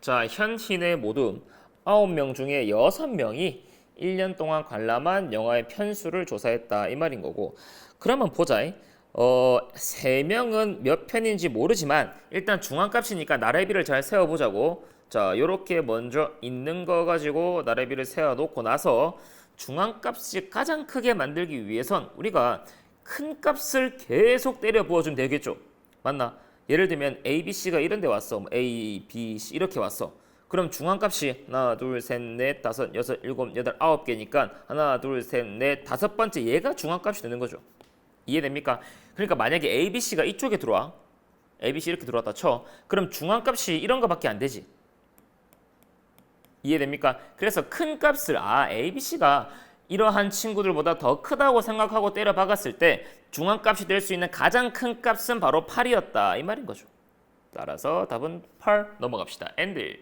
자, 현희네 모두 9명 중에 6명이 1년 동안 관람한 영화의 편수를 조사했다 이 말인 거고. 그러면 보자. 어, 3명은 몇 편인지 모르지만 일단 중앙값이니까 나래비를 잘 세워 보자고. 자, 요렇게 먼저 있는 거 가지고 나래비를 세워 놓고 나서 중앙값이 가장 크게 만들기 위해선 우리가 큰 값을 계속 때려 부어 주면 되겠죠. 맞나? 예를 들면 A, B, C가 이런 데 왔어. 뭐 A, B, C 이렇게 왔어. 그럼 중앙값이 하나, 둘, 셋, 넷, 다섯, 여섯, 일곱, 여덟, 아홉 개니까 하나, 둘, 셋, 넷, 다섯 번째 얘가 중앙값이 되는 거죠. 이해됩니까? 그러니까 만약에 A, B, C가 이쪽에 들어와. A, B, C 이렇게 들어왔다 쳐. 그럼 중앙값이 이런 거밖에 안 되지. 이해됩니까? 그래서 큰 값을 아 A, B, C가 이러한 친구들보다 더 크다고 생각하고 때려 박았을 때 중앙값이 될 수 있는 가장 큰 값은 바로 8이었다 이 말인 거죠. 따라서 답은 8 넘어갑시다. 엔드